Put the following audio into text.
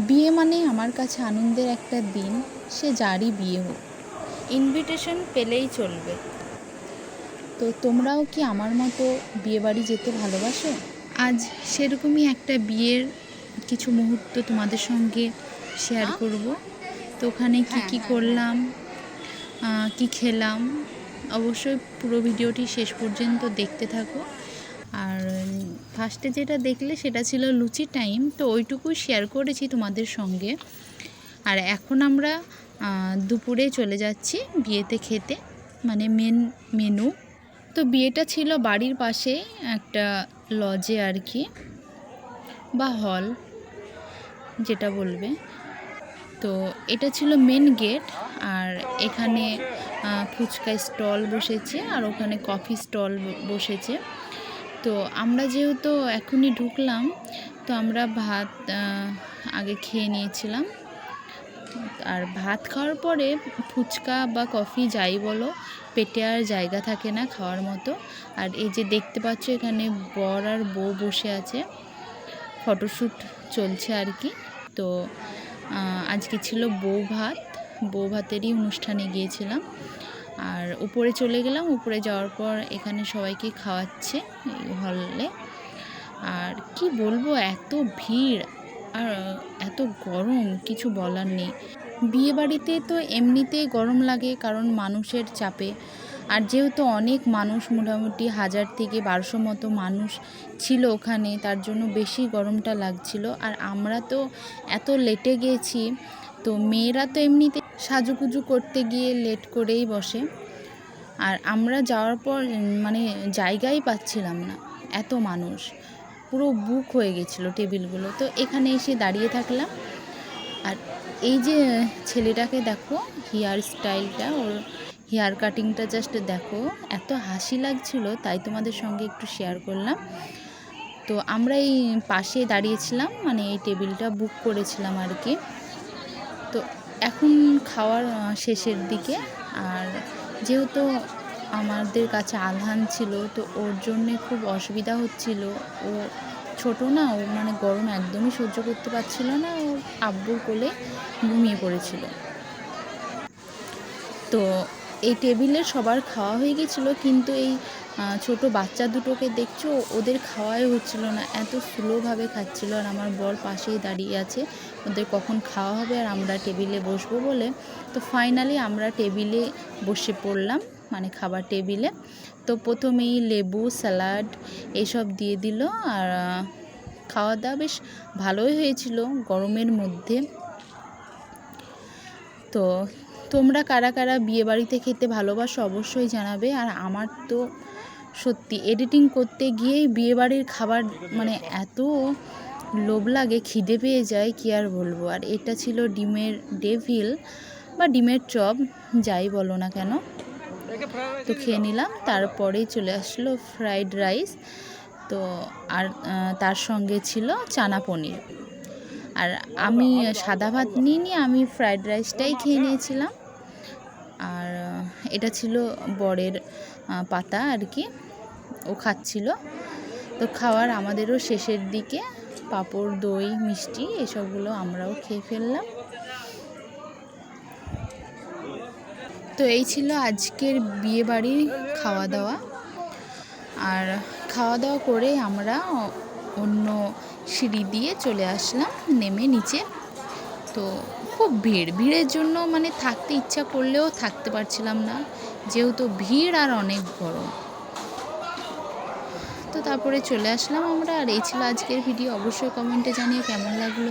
বিয়ে মানে আমার কাছে আনন্দের একটা দিন সে যারই বিয়ে হোক। ইনভিটেশন পেলেই চলবে। তো তোমরাও কি আমার মতো বিয়েবাড়ি যেতে ভালোবাসো? আজ সেরকমই একটা বিয়ের কিছু মুহূর্ত তোমাদের সঙ্গে শেয়ার করব। তো ওখানে কি হ্যাঁ, কি হ্যাঁ, করলাম আহ, কি খেলাম অবশ্যই পুরো ভিডিওটি শেষ পর্যন্ত দেখতে থাকো। আর ফার্স্টে যেটা দেখলে সেটা ছিল লুচি টাইম তো ওইটুকুই শেয়ার করেছি তোমাদের সঙ্গে। আর এখন আমরা দুপুরে চলে যাচ্ছি বিয়েতে খেতে মানে মেন মেনু তো বিয়েটা ছিল বাড়ির পাশে একটা লজে আর কি, বা হল যেটা বলবে। তো এটা ছিল মেন গেট আর এখানে ফুচকা স্টল বসেছে, আর ওখানে কফি স্টল বসেছে। তো আমরা যেহেতু এখনই ঢুকলাম, তো আমরা ভাত আগে খেয়ে নিয়েছিলাম। আর ভাত খাওয়ার পরে ফুচকা বা কফি যাই বলো, পেটে আর জায়গা থাকে না খাওয়ার মতো। আর এই যে দেখতে পাচ্ছ এখানে বর আর বউ বসে আছে, ফটোশ্যুট চলছে আর কি। তো আজকে ছিল বউ ভাত, বউ ভাতেরই অনুষ্ঠানে গিয়েছিলাম। আর উপরে চলে গেলাম। উপরে যাওয়ার পর এখানে সবাইকে খাওয়াচ্ছে এই হলে। আর কি বলব, এত ভিড় আর এত গরম, কিছু বলার নেই। বিয়ে বাড়িতে তো এমনিতেই গরম লাগে কারণ মানুষের চাপে। আর যেহেতু অনেক মানুষ, মোটামুটি হাজার থেকে বারোশো মতো মানুষ ছিল ওখানে, তার জন্য বেশি গরমটা লাগছিল। আর আমরা তো এত লেটে গেছি, তো মেয়েরা তো এমনিতে সাজুগুজু করতে গিয়ে লেট করেই বসে। আর আমরা যাওয়ার পর মানে জায়গাই পাচ্ছিলাম না। এত মানুষ, পুরো বুক হয়ে গেছিল টেবিলগুলো। তো এখানে এসে দাঁড়িয়ে থাকলাম। আর এই যে ছেলেটাকে দেখো হেয়ার স্টাইলটা ওর হেয়ার কাটিংটা জাস্ট দেখো, এত হাসি লাগছিল, তাই তোমাদের সঙ্গে একটু শেয়ার করলাম। তো আমরা এই পাশে দাঁড়িয়েছিলাম মানে এই টেবিলটা বুক করেছিলাম আর কি। তো এখন খাওয়ার শেষের দিকে। আর যেহেতু আমাদের কাছে আলহান ছিল, তো ওর জন্যে খুব অসুবিধা হচ্ছিল। ও ছোট না ও মানে গরম একদমই সহ্য করতে পারছিল না। ও আব্বুর কোলে ঘুমিয়ে পড়েছিল। তো এই টেবিলে সবার খাওয়া হয়ে গেছিল, কিন্তু এই ছোট বাচ্চা দুটোকে দেখছ, ওদের খাওয়াই হচ্ছিল না, এত স্লোভাবে খাচ্ছিল আর আমার বর পাশেই দাঁড়িয়ে আছে। ওদের কখন খাওয়া হবে আর আমরা টেবিলে বসবো বলে। তো ফাইনালি আমরা টেবিলে বসে পড়লাম মানে খাবার টেবিলে। তো প্রথমেই লেবু, স্যালাড এসব দিয়ে দিল আর খাওয়া দাওয়া বেশ ভালোই হয়েছিল গরমের মধ্যে। তো তোমরা কারা কারা বিয়ে বাড়িতে খেতে ভালোবাসো অবশ্যই জানাবে। আর আমার তো সত্যি এডিটিং করতে গিয়েই বিয়ে বাড়ির খাবার মানে এত লোভ লাগে, খিদে পেয়ে যায়, কি আর বলব? আর এটা ছিল ডিমের ডেভিল বা ডিমের চপ, যাই বলো না কেন। তো খেয়ে নিলাম তারপরেই চলে আসলো ফ্রাইড রাইস তো আর তার সঙ্গে ছিল চানা পনির। আর আমি সাদা ভাত নিইনি, আমি ফ্রাইড রাইসটাই খেয়ে নিয়েছিলাম। এটা ছিল বরের পাতা আর কি ও খাচ্ছিল। তো খাওয়ার আমাদেরও শেষের দিকে পাঁপড়, দই, মিষ্টি এসবগুলো আমরাও খেয়ে ফেললাম। তো এই ছিল আজকের বিয়ে বাড়ির খাওয়া দাওয়া আর খাওয়া দাওয়া করে আমরা অন্য সিঁড়ি দিয়ে চলে আসলাম, নেমে নিচে তো খুব ভিড়। ভিড়ের জন্য মানে থাকতে ইচ্ছা করলেও থাকতে পারছিলাম না। যেহেতু ভিড় আর অনেক বড় তো তারপরে চলে আসলাম আমরা আর এই ছিল আজকের ভিডিও। অবশ্যই কমেন্টে জানিয়ে কেমন লাগল।